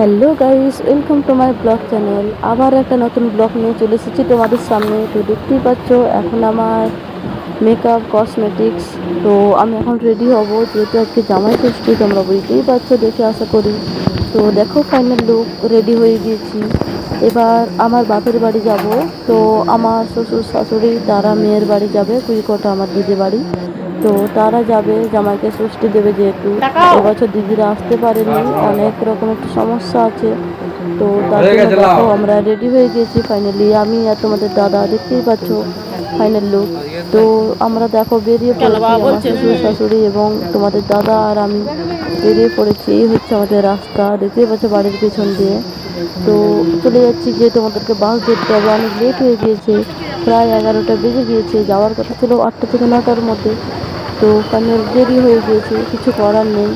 Hello guys welcome to my blog channel আবার একটা নতুন ব্লগ নিয়ে চলে এসেছি তোমাদের সামনে। তো দেখতেই পাচ্ছ, এখন আমার মেকআপ কসমেটিক্স তো আমি এখন রেডি হব। যেহেতু আজকে জামাই ষষ্ঠী, তোমরা বুঝতেই পারছ, দেখে আশা করি। তো দেখো ফাইনাল লুক রেডি হয়ে গিয়েছি। এবার আমার বাপের বাড়ি যাব। তো আমার শ্বশুর শাশুড়ি, তারা মেয়ের বাড়ি যাবে, কুড়িকোটা আমার দিদি বাড়ি। তো তারা যাবে জামাইকে ষষ্ঠী দেবে যেহেতু। এবছর দিদিরা আসতে পারেনি অনেক রকম একটু সমস্যা আছে। তো তার জন্য দেখো আমরা রেডি হয়ে গেছি ফাইনালি আমি আর তোমাদের দাদা দেখতেই পাচ্ছ ফাইনাল লুক তো আমরা দেখো বেরিয়ে পড়েছি শ্বশুর শাশুড়ি এবং তোমাদের দাদা আর আমি বেরিয়ে পড়েছি। এই হচ্ছে আমাদের রাস্তা দেখতেই পাচ্ছ বাড়ির পেছন দিয়ে। তো চলে যাচ্ছি যে তোমাদেরকে বাস ধরতে হবে। অনেক লেট হয়ে গিয়েছে প্রায় এগারোটা বেজে গিয়েছে যাওয়ার কথা ছিল আটটা থেকে নটার মধ্যে। তো ফাইনাল দেরি হয়ে গিয়েছে, কিছু করার নেই।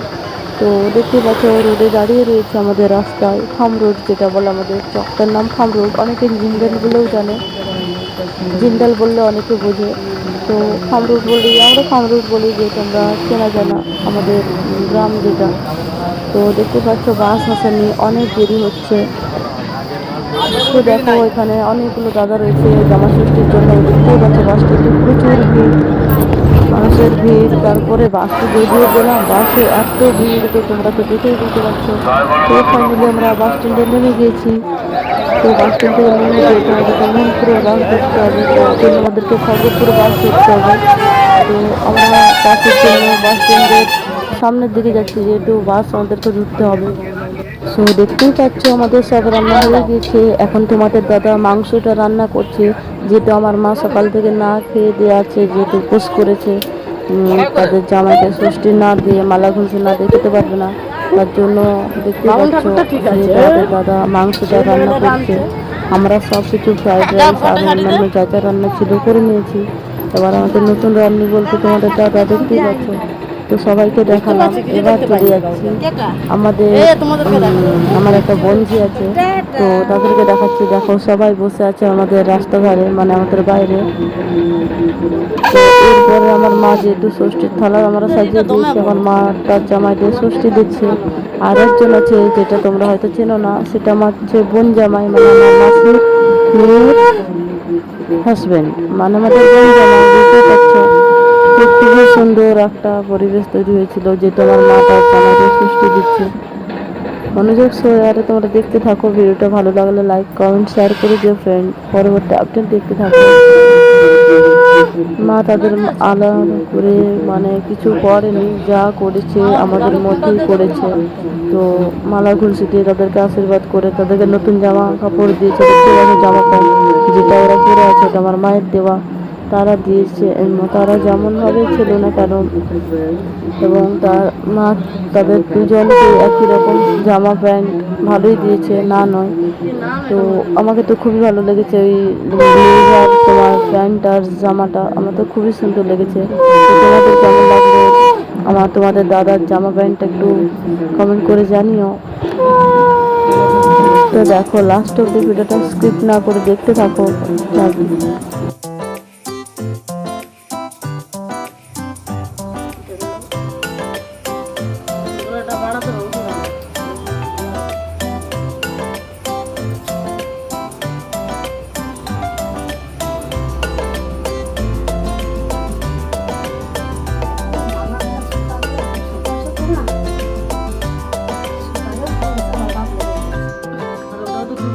তো দেখতে পাচ্ছ রোডে দাঁড়িয়ে রয়েছে আমাদের রাস্তায়, খাম রোড যেটা বলে আমাদের চকটার নাম খাম রোড। অনেকে জিন্দাল বলেও জানে। জিন্দাল বললে অনেকে বোঝে। তো খাম রোড বলি আমরা খাম রোড বলি যে তোমরা চেনা জানা আমাদের গ্রাম যেটা। তো দেখতে পাচ্ছ, বাস আসেনি, অনেক দেরি হচ্ছে। তো দেখো, এখানে অনেকগুলো দাদা রয়েছে জামা ষষ্ঠীর জন্য। দেখতেই পাচ্ছ, বাসটিতে প্রচুর ভিড়। মানুষের ভিড়, তারপরে বাসে বেরিয়ে গেলাম, বাসে এত ভিড় তো তোমরা তো দেখেই বুঝতে পারছ। তো ফাইনালি আমরা বাস স্ট্যান্ডে নেমে গিয়েছি। তো বাস স্ট্যান্ড নেমে মনপুরে বাস ধরতে হবে, তো আমাদেরকে খড়গপুরে বাস ধরতে হবে। তো আমরা বাসের জন্য বাস স্ট্যান্ডের সামনের দিকে যাচ্ছি, যেহেতু বাস আমাদেরকে ধরতে হবে। সো দেখতেই পাচ্ছ আমাদের সব রান্না হয়ে গিয়েছে। এখন তোমাদের দাদা মাংসটা রান্না করছে। যেহেতু আমার মা সকাল থেকে না খেয়ে দিয়ে আছে যেহেতু উপোস করেছে তাদের জামাইকে ষষ্ঠী না দিয়ে মালা ঘুষে না দিয়ে খেতে পারবে না। তার জন্য দেখতে পাচ্ছ দাদা মাংসটা রান্না করছে। আমরা সব কিছু ফ্রাইড রাইস আর অন্যান্য যা যা রান্না ছিল করে নিয়েছি। এবার আমাদের নতুন রান্নি বলতে তোমাদের দাদা দেখতেই পাচ্ছ। তো সবাইকে দেখালাম। এবার চলে যাচ্ছি। আমাদের আমার একটা বন্ধু আছে। তো তাদেরকে দেখাচ্ছি। দেখো সবাই বসে আছে আমাদের রাস্তা ধারে মানে আমাদের বাইরে। তো এরপরে আমার মা যেহেতু ষষ্ঠীর থালা আমরা সাজিয়ে দিয়েছি আমার মা তার জামাইদের ষষ্ঠী দিচ্ছে। আর একজন আছে যেটা তোমরা হয়তো চেনো না সেটা আমার হচ্ছে বোন জামাই মানে আমার মাসির মেয়ের হাজবেন্ড মানে আমাদের বোন জামাই বুঝতে পারছ? খুবই সুন্দর একটা পরিবেশ তৈরি হয়েছিল যে তোমার মা তার জামাইদের ষষ্ঠী দিচ্ছে। মনোযোগ সহকারে তোমরা দেখতে থাকো, ভিডিওটা ভালো লাগলে লাইক কমেন্ট শেয়ার করে দিও ফ্রেন্ড পরবর্তী আপডেট দেখতে থাকো। মা তাদের আলাদা করে মানে কিছু করেনি, যা করেছে, আমাদের মধ্যেই করেছে। তো মালা ঘুলসি দিয়ে তাদেরকে আশীর্বাদ করে তাদেরকে নতুন জামা কাপড় দিয়েছে দেখতে জামা প্যান্ট যেটা ওরা পরে আছে আমার মায়ের দেওয়া। তারা দিয়েছে তারা যেমনভাবে ছিল না কেন, এবং তার মা তাদের দুজনকে একই রকম জামা প্যান্ট ভালোই দিয়েছে, না নয়। তো আমাকে তো খুবই ভালো লেগেছে ওই তোমার প্যান্ট আর জামাটা, আমার তো খুবই সুন্দর লেগেছে। তোমাদের কেমন লাগল? আমার তোমাদের দাদার জামা প্যান্টটা একটু কমেন্ট করে জানিও। তো দেখো লাস্ট অব্দি ভিডিওটা স্কিপ না করে দেখতে থাকো।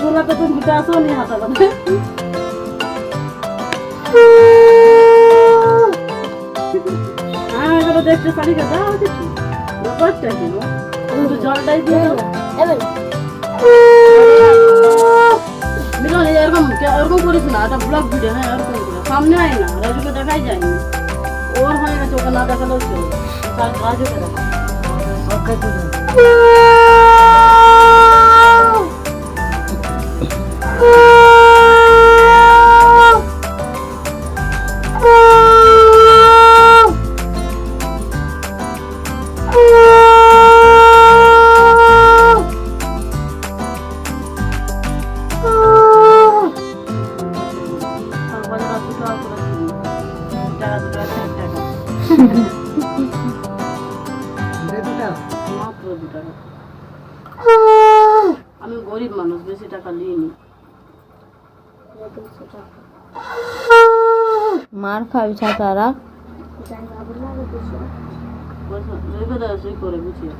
পুরা তো তুমি আসো নি হাতা একটা শাড়িটা দাও দেখি ব্যাপারটা কি জলটাই দিয়ে এরকম করিস না এটা ব্লগ ভিডিও হ্যাঁ এরকম করে সামনে আয় না, রাজুকে দেখাই যায়নি ওর হয়ে গেছে, ওকে না দেখালেও চলবে রাজুকে দেখা আমি গরিব মানুষ বেশি টাকা নিইনি মার খাবি ছাতারা। পয়সা রেখে দেয় করে গুছিয়ে।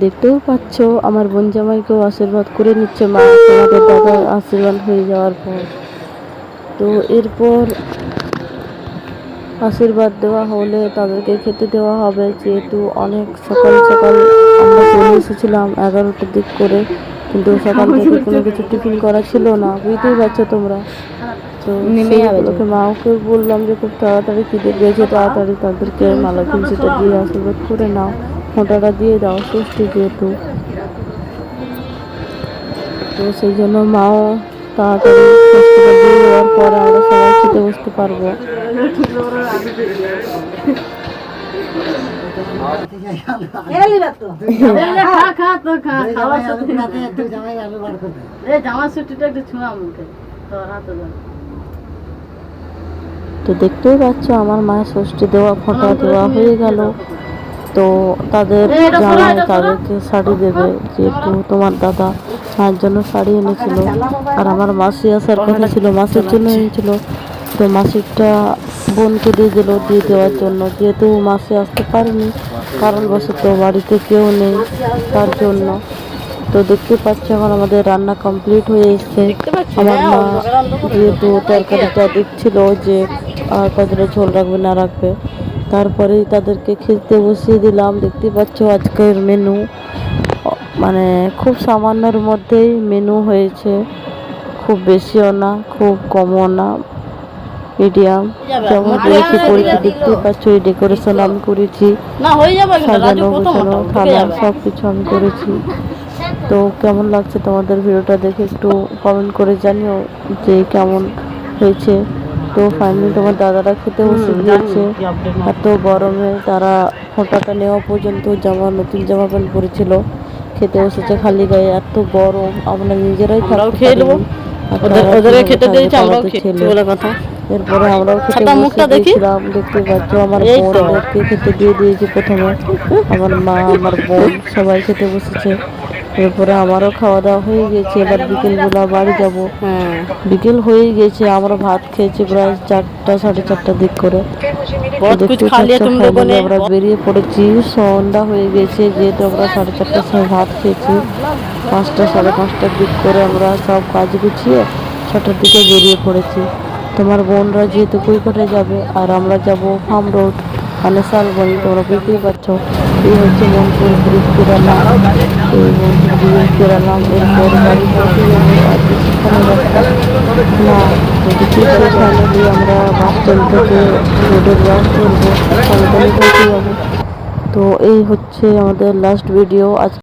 দেখতেও পাচ্ছ আমার বোন জামাইকেও আশীর্বাদ করে নিচ্ছে মা। তোমাদের দাদার আশীর্বাদ হয়ে যাওয়ার পর। তো এরপর আশীর্বাদ দেওয়া হলে তাদেরকে খেতে দেওয়া হবে। যেহেতু অনেক সকাল সকাল আমরা চলে এসেছিলাম এগারোটার দিক করে কিন্তু সকাল থেকে কোনো কিছু টিফিন করা ছিল না। বুঝতেই পারছ তোমরা। তো সেইগুলোকে মাকে বললাম যে খুব তাড়াতাড়ি খিদে পেয়েছে তাড়াতাড়ি তাদেরকে মালা কিনছিটা দিয়ে আশীর্বাদ করে নাও। ফোঁটাটা দিয়ে দাও ষষ্ঠী যেহেতু। তো সেই জন্য মাও তাড়াতাড়ি ষষ্ঠীটা দিয়ে দেওয়ার পরে আমরা সবাই খেতে বসতে পারব। ছুটিটা একটু ছোঁয়া মুখে তোর হাতে তো দেখতেই পাচ্ছ আমার মায়ের ষষ্ঠী দেওয়া ফোঁটা দেওয়া হয়ে গেল। তো তাদের জামাই তাদেরকে শাড়ি দেবে যেহেতু তোমার দাদা মায়ের জন্য শাড়ি এনেছিল। আর আমার মাসি আসার কথা ছিল মাসির জন্য এনেছিল। তো মাসিরটা বোনকে দিয়ে দিল দিয়ে দেওয়ার জন্য। যেহেতু মাসি আসতে পারেনি কারণ কারণবশত বাড়িতে কেউ নেই তার জন্য। তো দেখতে পাচ্ছ এখন আমাদের রান্না কমপ্লিট হয়ে এসছে। আমার মা যেহেতু তরকারিটা দেখছিল যে আর কতটা ঝোল রাখবে না রাখবে। তারপরেই তাদেরকে খেতে বসিয়ে দিলাম। দেখতে পাচ্ছ আজকের মেনু মানে খুব সামান্যর মধ্যেই মেনু হয়েছে। খুব বেশিও না খুব কমও না। মিডিয়াম যেমন করেছি করেছি দেখতেই পাচ্ছ এই ডেকোরেশন আমি করেছি। সাজানো গোছানো থালা সব কিছু আমি করেছি। তো কেমন লাগছে তোমাদের ভিডিওটা দেখে একটু কমেন্ট করে জানিও যে কেমন হয়েছে। তো ফাইনালি তোমার দাদারা খেতে বসে গিয়েছে। এত গরমে তারা ফোঁটাটা নেওয়া পর্যন্ত জামা নতুন জামা প্যান্ট পরেছিল। খেতে বসেছে খালি গায়ে। এত গরম আমরা নিজেরাই আমরাও খেয়ে নেব। খেতে দিয়েছে আমরাও কথা। এরপরে আমরাও খেতে মুখটা দেখি। দেখতে পাচ্ছ আমার। বোনদেরকে খেতে দিয়ে দিয়েছি প্রথমে। আমার মা আমার বোন সবাই খেতে বসেছে। এরপরে আমারও খাওয়া দাওয়া হয়ে গেছে এবার বিকেলবেলা বাড়ি যাব। হ্যাঁ। বিকেল হয়ে গেছে আমরা ভাত খেয়েছি প্রায় চারটা সাড়ে চারটার দিক করে। আমরা বেরিয়ে পড়েছি সন্ধ্যা হয়ে গেছে যেহেতু আমরা সাড়ে চারটার সময় ভাত খেয়েছি। পাঁচটা সাড়ে পাঁচটার দিক করে আমরা সব কাজ গুছিয়ে ছটার দিকে বেরিয়ে পড়েছি। তোমার বোনরা যেহেতু কুইকটে যাবে আর আমরা যাব ফার্ম রোড মানে শালবনি তোমরা বুঝতেই পারছ। এই হচ্ছে মনপুর ব্রিজ পেরালাম এই মনপুর ব্রিজ পেরালাম এরপর ফাইনালি আমরা বাস স্ট্যান্ড থেকে রোডের বাস করব তো এই হচ্ছে আমাদের লাস্ট ভিডিও আজ